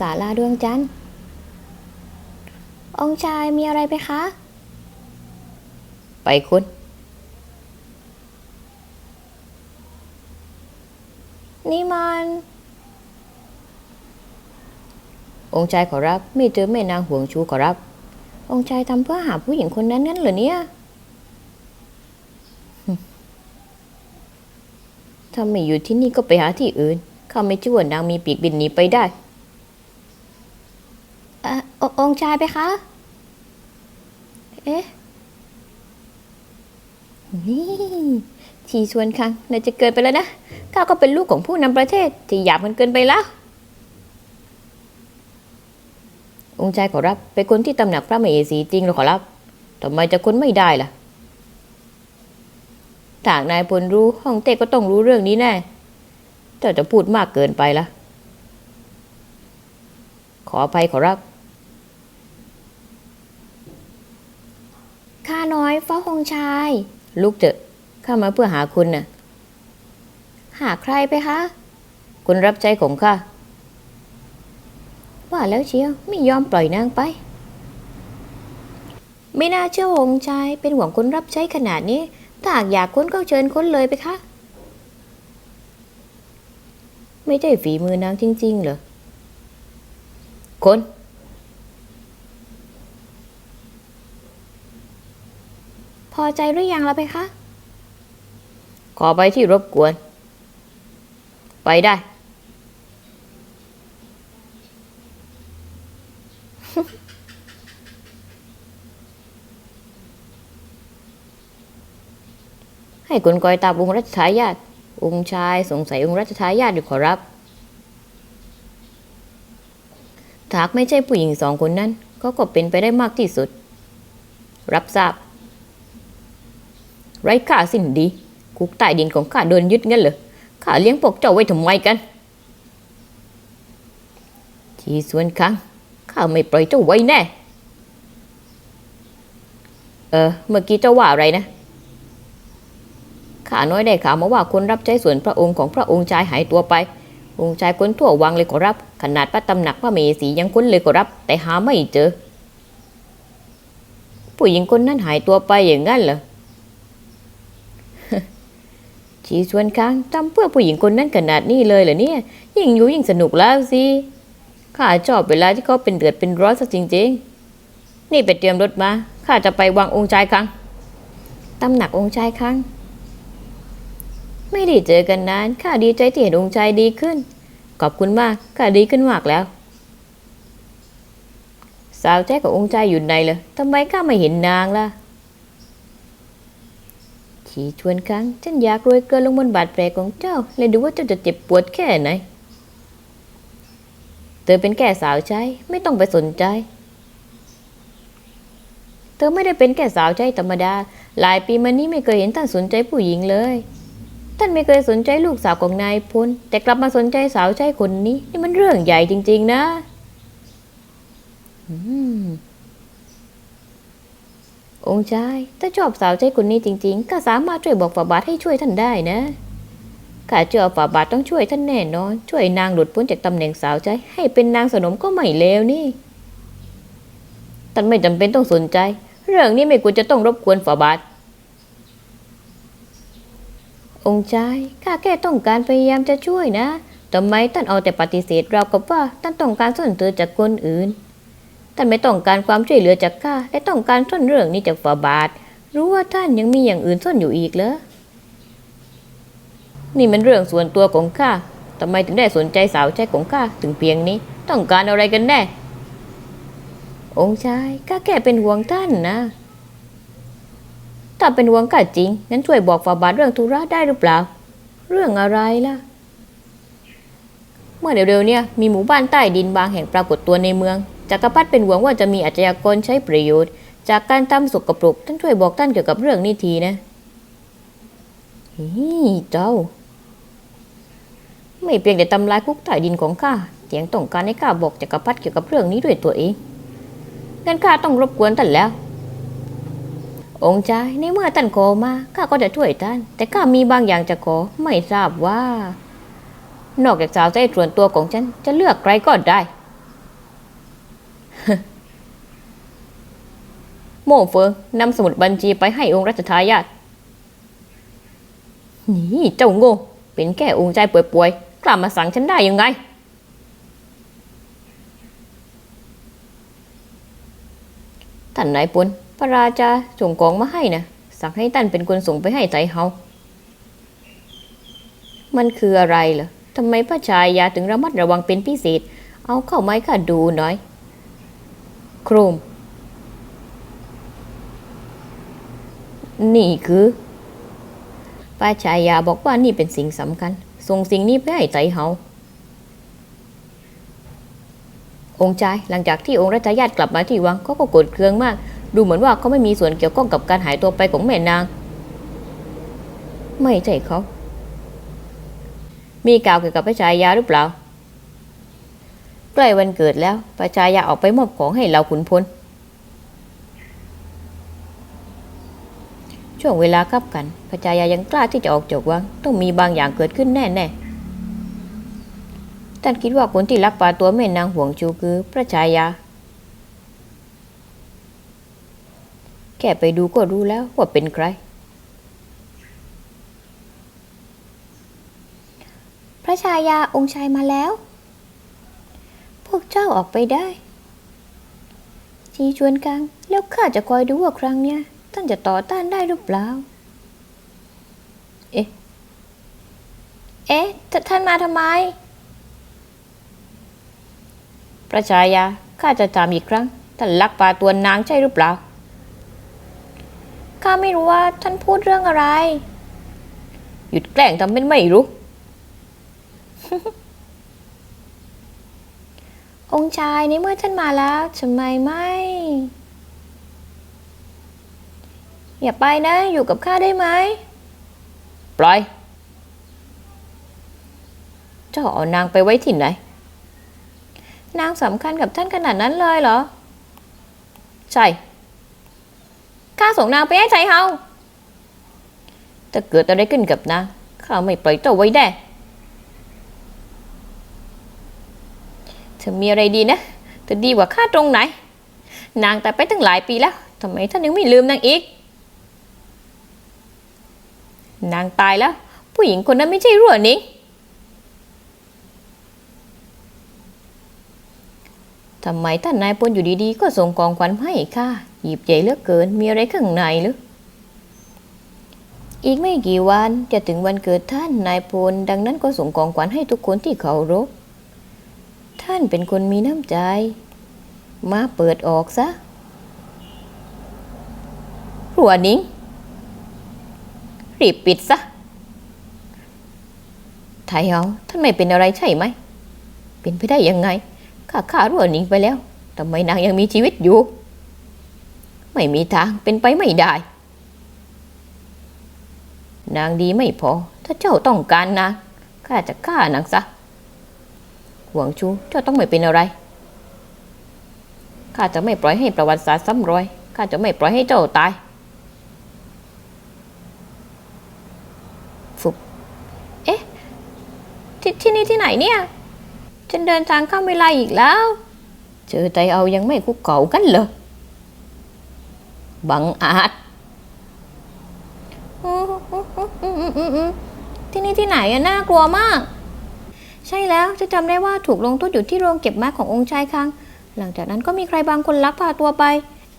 ศาลาดวงจันทร์ องค์ชายมีอะไรไปคะ ไปคุณ นี่มัน องค์ชายขอรับ ไม่เจอแม่นางห่วงชูขอรับ องค์ชายทำเพื่อหาผู้หญิงคนนั้นงั้นเหรอเนี่ยถ้าไม่อยู่ที่นี่ก็ไปหาที่อื่น ข้าไม่เชื่อว่านางมีปีกบินหนีไปได้ อองค์ชายไปคะ เอ๊ะ นี่ ชีชวนคังน่าจะเกินไปแล้วนะ ข้าก็เป็นลูกของผู้นำประเทศ ที่หยาบมันเกินไปแล้ว องค์ชายขอรับ เป็นคนที่ตำหนักพระมเหสีจริงหรือขอรับทำไมจะค้นไม่ได้ล่ะถ้าหากนายพลรู้ห้องเต้ก็ต้องรู้เรื่องนี้แน่เจ้าจะพูดมากเกินไปละ ขออภัยขอรับาน้อยเฝ้าองค์ชายลูกเจอะข้ามาเพื่อหาคุณน่ะ หาใครไปคะ คุณรับใจของข้าว่าแล้วเชียวไม่ยอมปล่อยนางไป ไม่น่าเชื่อว่าองค์ชายเป็นห่วงคนรับใช้ขนาดนี้ ถ้าหากอยากค้นก็เชิญค้นเลยไปคะไม่ใช่ฝีมือนางจริง ๆ เหรอ คน อใจหรือยังล่ะไปคะ ขอไปที่รบกวน ไปได้ ให้คุณกอยตามองค์รัชทายาทองค์ชายสงสัยองค์รัชทายาทอยู่ขอรับถ้าหากไม่ใช่ผู้หญิงสองคนนั้น ก็ก็เป็นไปได้มากที่สุด รับทราบ ไร้ค่าสิ้นดี คุกใต้ดินของข้าโดนยึดงั้นเหรอข้าเลี้ยงพวกเจ้าไว้ทำไมกัน ที่ส่วนครั้งข้าไม่ปล่อยเจ้าไว้แน่ เออ เมื่อกี้เจ้าว่าอะไรนะข้าน้อยได้ข่าวมาว่าคนรับใช้ส่วนพระองค์ของพระองค์ชายหายตัวไป องค์ชายค้นทั่ววังเลยขอรับ ขนาดพระตำหนักพระเมสียังค้นเลยขอรับ แต่หาไม่เจอ ผู้หญิงคนนั้นหายตัวไปอย่างนั้นเหรอ ชีชวนค้างทำเพื่อผู้หญิงคนนั้นขนาดนี้เลยเหรอเนี่ย ยิ่งอยู่ยิ่งสนุกแล้วสิข้าชอบเวลาที่เขาเป็นเดือดเป็นร้อนซะจริง ๆ นี่ไปเตรียมรถมาข้าจะไปวางองค์ชายครั้งตำหนักองค์ชายครั้งไม่ได้เจอกันนานข้าดีใจที่เห็นองค์ชายดีขึ้น ขอบคุณมากข้าดีขึ้นมากแล้ว สาวแท้กับองค์ชายอยู่ไหนเลยทำไมข้าไม่เห็นนางล่ะ ชีชวนครั้ง ฉันอยากโรยเกลือลงบนบาดแผลของเจ้า และดูว่าเจ้าจะเจ็บปวดแค่ไหน เธอเป็นแค่สาวใช้ ไม่ต้องไปสนใจ เธอไม่ได้เป็นแค่สาวใช้ธรรมดา หลายปีมานี้ไม่เคยเห็นท่านสนใจผู้หญิงเลย ท่านไม่เคยสนใจลูกสาวของนายพลแต่กลับมาสนใจสาวใช้คนนี้ นี่มันเรื่องใหญ่จริง ๆ นะ อืม องค์ชาย ถ้าชอบสาวใช้คนนี้จริงๆ ก็สามารถช่วยบอกฝาบาทให้ช่วยท่านได้นะ ข้าเชื่อฝาบาทต้องช่วยท่านแน่นอน ช่วยนางหลุดพ้นจากตำแหน่งสาวใช้ให้เป็นนางสนมก็ไม่เลวนี่ ท่านไม่จำเป็นต้องสนใจ เรื่องนี้ไม่ควรจะต้องรบกวนฝาบาท องค์ชาย ข้าแค่ต้องการพยายามจะช่วยนะทำไมท่านเอาแต่ปฏิเสธเรากับว่าท่านต้องการส่วนเธอจากคนอื่น ท่านไม่ต้องการความช่วยเหลือจากข้าและต้องการส่วนเรื่องนี้จากฝาบาท รู้ว่าท่านยังมีอย่างอื่นซ่อนอยู่อีกเหรอนี่มันเรื่องส่วนตัวของข้าทำไมถึงได้สนใจสาวใช้ของข้าถึงเพียงนี้ ต้องการอะไรกันแน่ องค์ชายข้าแค่เป็นห่วงท่านนะ ถ้าเป็นห่วงข้าจริง งั้นช่วยบอกฝาบาทเรื่องธุระได้หรือเปล่า เรื่องอะไรล่ะ เมื่อเร็วๆเนี่ยมีหมู่บ้านใต้ดินบางแห่งปรากฏตัวในเมือง จักรพรรดิเป็นห่วงว่าจะมีอาชญากรใช้ประโยชน์ จากการทำสกปรกท่านช่วยบอกท่านเกี่ยวกับเรื่องนี้ทีนะฮีเจ้า ไม่เพียงแต่ทำลายคุกใต้ดินของข้าเสียงต้องการให้ข้าบอกจักรพรรดิเกี่ยวกับเรื่องนี้ด้วยตัวเองงั้นข้าต้องรบกวนท่านแล้ว องค์ชายในเมื่อท่านขอมาข้าก็จะช่วยท่าน แต่ข้ามีบางอย่างจะขอไม่ทราบว่า นอกจากสาวใจส่วนตัวของฉันจะเลือกใครก็ได้ โม่เฟิงนำสมุดบัญชีไปให้องค์รัชทายาทนี่เจ้าโง่เป็นแค่องค์ใจป่วยๆกล้ามาสั่งฉันได้ยังไง ท่านนายพลพระราชาส่งของมาให้นะสั่งให้ท่านเป็นคนส่งไปให้ใจเฮา มันคืออะไรเหรอทำไมพระชายาถึงระมัดระวังเป็นพิเศษ เอาเข้าไม้ข้าดูหน่อย โครม นี่คือป้าชายาบอกว่านี่เป็นสิ่งสำคัญ ส่งสิ่งนี้ไปให้ใจเฮาองค์ชายหลังจากที่องค์รัชญาติกลับมาที่วังเขาก็โกรธเคืองมาก ดูเหมือนว่าเขาไม่มีส่วนเกี่ยวข้องกับการหายตัวไปของแม่นาง ไม่ใช่เขา มีกล่าวเกี่ยวกับพระชายาหรือเปล่า ใกล้วันเกิดแล้วพระชายาออกไปมอบของให้เราขุนพลช่วงเวลาคับกันพระชายายังกล้าที่จะออกจากวังต้องมีบางอย่างเกิดขึ้นแน่ๆท่านคิดว่าคนที่ลักพาตัวแม่นางห่วงชูคือพระชายา แค่ไปดูก็รู้แล้วว่าเป็นใคร พระชายาองค์ชายมาแล้ว วกเจ้าออกไปได้ ชีชวนกัง แล้วข้าจะคอยดูว่าครั้งเนี้ยท่านจะต่อต้านได้หรือเปล่า เอ๊ะ เอ๊ะ ท่านมาทำไมพระชายาข้าจะถามอีกครั้ง ท่านลักพาตัวนางใช่หรือเปล่า ข้าไม่รู้ว่าท่านพูดเรื่องอะไร หยุดแกล้งทำเป็นไม่รู้ องค์ชายในเมื่อท่านมาแล้วทำไมไม่ อย่าไปนะ อยู่กับข้าได้ไหม ปล่อย เจ้าเอานางไปไว้ที่ไหน นางสำคัญกับท่านขนาดนั้นเลยเหรอ ใช่ ข้าส่งนางไปให้ใจเฮาถ้าเกิดอะไรขึ้นกับนางข้าไม่ปล่อยเจ้าไว้แน่เธ อมีอะไรดีนะเธอดีกว่าข้าตรงไหน นางแตายไปตั้งหลายปีแล้วทำไมท่านยังไม่ลืมนางอีก นางตายแล้ว ผู้หญิงคนนั้นไม่ใช่รั่วนิงทำไมท่านนายพลอยู่ดีๆ ก็ส่งกองขวัญให้ข้าหยิบใหญ่เหลือเกินมีอะไรข้างในหรืออีกไม่กี่วันจะถึงวันเกิดท่านนายพลดังนั้นก็ส่งของขวัญให้ทุกคนที่เคารพ ท่านเป็นคนมีน้ำใจ มาเปิดออกซะรัวนิงรีบปิดซะไทยเอาท่านไม่เป็นอะไรใช่ไหม เป็นไปได้ยังไง ข้าฆ่ารัวนิงไปแล้วทำไมนางยังมีชีวิตอยู่ ไม่มีทางเป็นไปไม่ได้ นางดีไม่พอ ถ้าเจ้าต้องการนางข้าจะฆ่านางซะ หวงชูเจ้าต้องไม่เป็นอะไร ข้าจะไม่ปล่อยให้ประวัติศาสตร์ซ้ำรอย ข้าจะไม่ปล่อยให้เจ้าตายฟุบที่ที่นี่ที่ไหนเนี่ย ฉันเดินทางข้ามเวลาอีกแล้ว เจอใจเอายังไม่คุกเข่ากันเหรอบังอาจที่นี่ที่ไหนอะน่ากลัวมาก ใช่แล้วจะจำได้ว่าถูกลงโทษอยู่ที่โรงเก็บม้าขององค์ชายคัง หลังจากนั้นก็มีใครบางคนลักพาตัวไป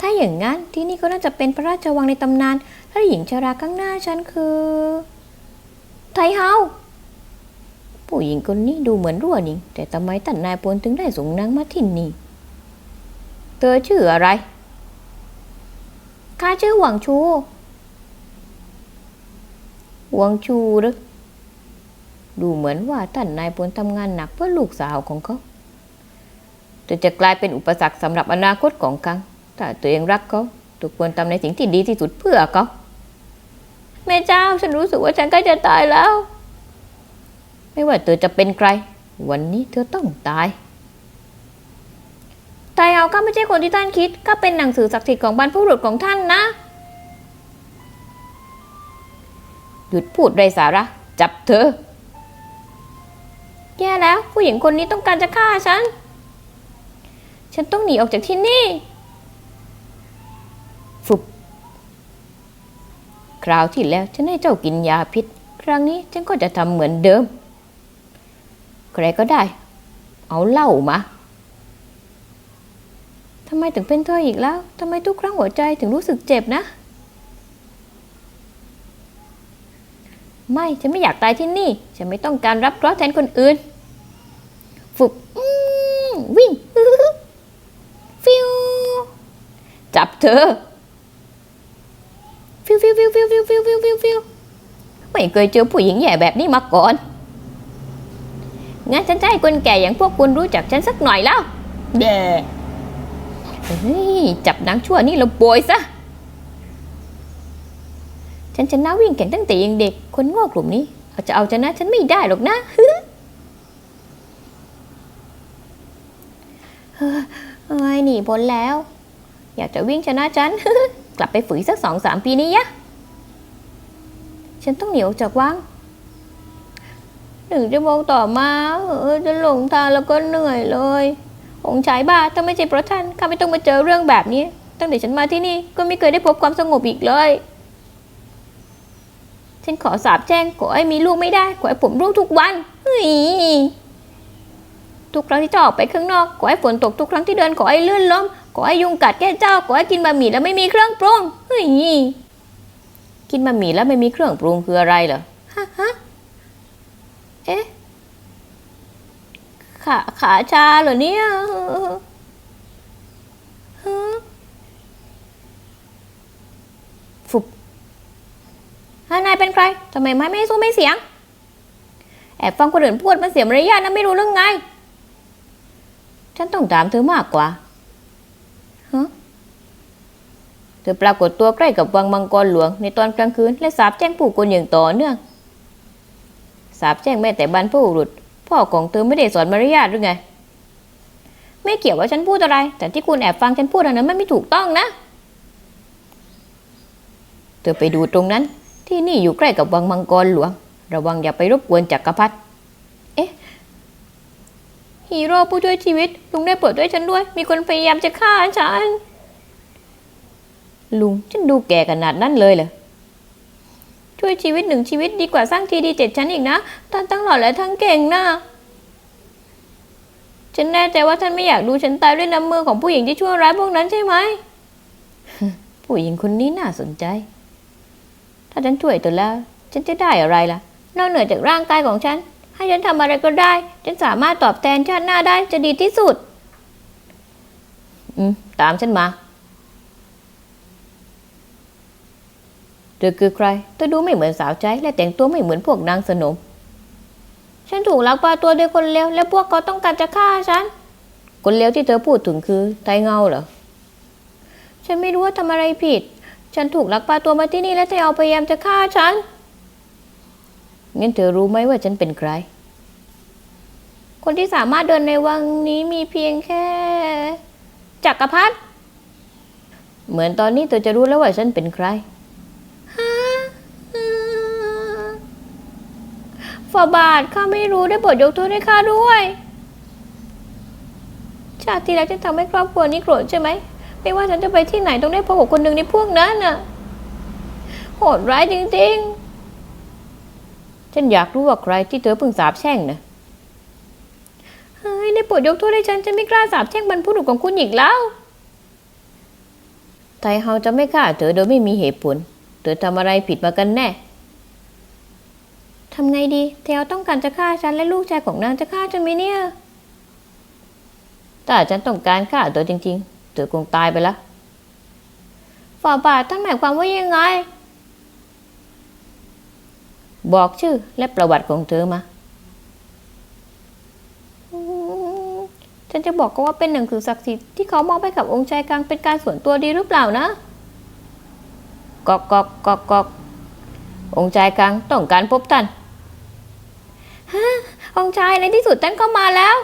ถ้าอย่างนั้นที่นี่ก็น่าจะเป็นพระราชวังในตำนานและหญิงชราข้างหน้าฉันคือ ไทเฮาผู้หญิงคนนี้ดูเหมือนรั่วนิงแต่ทำไมท่านนายพลถึงได้ส่งนางมาที่นี่ เธอชื่ออะไรข้าชื่อหวังชู หวังชูหรือ ดูเหมือนว่าท่านนายพลทำงานหนักเพื่อลูกสาวของเขาแต่จะกลายเป็นอุปสรรคสำหรับอนาคตของกังถ้าตัวเองรักเขาตัวควรทำในสิ่งที่ดีที่สุดเพื่อเขาแม่เจ้าฉันรู้สึกว่าฉันใกล้จะตายแล้ว ไม่ว่าเธอจะเป็นใคร วันนี้เธอต้องตายไทเฮาก็ไม่ใช่คนที่ท่านคิด ก็เป็นหนังสือศักดิ์สิทธิ์ของบรรพบุรุษของท่านนะ หยุดพูดไรสาระ จับเธอ แย่แล้วผู้หญิงคนนี้ต้องการจะฆ่าฉัน ฉันต้องหนีออกจากที่นี่ฟุบคราวที่แล้วฉันให้เจ้ากินยาพิษ ครั้งนี้ฉันก็จะทำเหมือนเดิม ใครก็ได้ เอาเหล้ามาทำไมถึงเป็นเธออีกแล้วทำไมทุกครั้งหัวใจถึงรู้สึกเจ็บนะ ไม่ฉันไม่อยากตายที่นี่ ฉันไม่ต้องการรับเคราะห์แทนคนอื่น ฝึกอืมวิ่งฟิวจับเธอฟิวฟิวฟิวฟิวฟิวฟิวฟิวฟิวฟิวไม่เคยเจอผู้หญิงแย่แบบนี้มาก่อน งั้นฉันจะให้คนแก่อย่างพวกคุณรู้จักฉันสักหน่อยแล้วแด่เฮ้ยจับนางชั่วนี่เราโบยซะ ฉันชนะวิ่งแข่งตั้งแต่ยังเด็ก คนง่กลุ่มนี้เขาจะเอาชนะฉันไม่ได้หรอกนะเฮ้ยหนีพ้นแล้ว อยากจะวิ่งชนะฉัน กลับไปฝึกสักสองสามปีนี้ยะ ฉันต้องเหนีออกจากวังหนึ่งชั่วโมงต่อมาเออจะหลงทางแล้วก็เหนื่อยเลย องชายบ้าถ้าไม่ใช่เพราะท่านข้าไม่ต้องมาเจอเรื่องแบบนี้ ตั้งแต่ฉันมาที่นี่ก็ไม่เคยได้พบความสงบอีกเลย ฉันขอสาบแช่งขอให้มีลูกไม่ได้ขอให้ผมร่วงทุกวันเฮ้ยทุกครั้งที่เจ้าออกไปข้างนอกขอให้ฝนตกทุกครั้งที่เดินขอให้ลื่นล้มขอให้ยุงกัดแก้เจ้าขอให้กินบะหมี่แล้วไม่มีเครื่องปรุงเฮ้ยกินบะหมี่แล้วไม่มีเครื่องปรุงคืออะไรเหรอฮะฮะเอ๊ะขาขาชาเหรอเนี่ยฮะ ฟุบ ฮะ นายเป็นใครทำไมไม่ไม่สู้ไม่เสียง แอบฟังคนอื่นพูดมันเสียมารยาทนะไม่รู้เรื่องไง ฉันต้องถามเธอมากกว่าฮะเธอปรากฏตัวใกล้กับวังมังกรหลวงในตอนกลางคืน และสาบแช่งผู้คนอย่างต่อเนื่อง สาบแช่งแม้แต่บรรพบุรุษ พ่อของเธอไม่ได้สอนมารยาทหรือไง ไม่เกี่ยวว่าฉันพูดอะไร แต่ที่คุณแอบฟังฉันพูดอันนั้นมันไม่ถูกต้องนะ เธอไปดูตรงนั้น ที่นี่อยู่ใกล้กับวังมังกรหลวง ระวังอย่าไปรบกวนจักรพรรดิเอ๊ะฮีโร่ผู้ช่วยชีวิต ลุงได้โปรดด้วยฉันด้วย มีคนพยายามจะฆ่าฉัน ลุงฉันดูแก่ขนาดนั้นเลยเหรอช่วยชีวิตหนึ่งชีวิตดีกว่าสร้างทีดีเจ็ดชั้นอีกนะท่านทั้งหล่อและทั้งเก่งนะฉันแน่ใจว่าท่านไม่อยากดูฉันตายด้วยน้ำมือของผู้หญิงที่ชั่วร้ายพวกนั้นใช่ไหมผู้หญิงคนนี้น่าสนใจ ถ้าฉันช่วยเธอแล้ว ฉันจะได้อะไรล่ะ นอกเหนือจากร่างกายของฉัน ให้ฉันทำอะไรก็ได้ ฉันสามารถตอบแทนชาติหน้าได้จะดีที่สุด อืม ตามฉันมาเธอคือใคร เธอดูไม่เหมือนสาวใช้และแต่งตัวไม่เหมือนพวกนางสนม ฉันถูกลักพาตัวโดยคนเลวและพวกเขาต้องการจะฆ่าฉัน คนเลวที่เธอพูดถึงคือไทเงาเหรอ ฉันไม่รู้ว่าทำอะไรผิด ฉันถูกลักพาตัวมาที่นี่และไทเอาพยายามจะฆ่าฉันงั้นเธอรู้ไหมว่าฉันเป็นใคร คนที่สามารถเดินในวังนี้มีเพียงแค่จักรพรรดิเหมือนตอนนี้เธอจะรู้แล้วว่าฉันเป็นใครฝ่าบาทข้าไม่รู้ได้โปรดยกโทษให้ข้าด้วย ชาติที่แล้วฉันทำให้ครอบครัวนี้โกรธใช่ไหม ไม่ว่าฉันจะไปที่ไหนต้องได้พบกับคนหนึ่งในพวกนั้นน่ะ โหดร้ายจริงๆ ฉันอยากรู้ว่าใครที่เธอเพิ่งสาบแช่งนะเฮ้ยได้โปรดยกโทษให้ฉัน ฉันไม่กล้าสาบแช่งบรรพบุรุษของคุณอีกแล้ว ไทเฮาจะไม่ฆ่าเธอโดยไม่มีเหตุผล เธอทำอะไรผิดมากันแน่ทำไงดีเทลต้องการจะฆ่าฉันและลูกชายของนางจะฆ่าฉันไหมเนี่ยถ้าฉันต้องการฆ่าเธอจริง ๆ เธอคงตายไปแล้วฝ่าบาทท่านหมายความว่ายังไง บอกชื่อและประวัติของเธอมาฉันจะบอกก็ว่าเป็นหนังสือศักดิ์สิทธิ์ที่เขามอบให้กับองค์ชายกลางเป็นการส่วนตัวดีหรือเปล่านะกอกกอกกอกกอกองค์ชายกลางต้องการพบท่านองค์ชายในที่สุดท่านก็มาแล้ว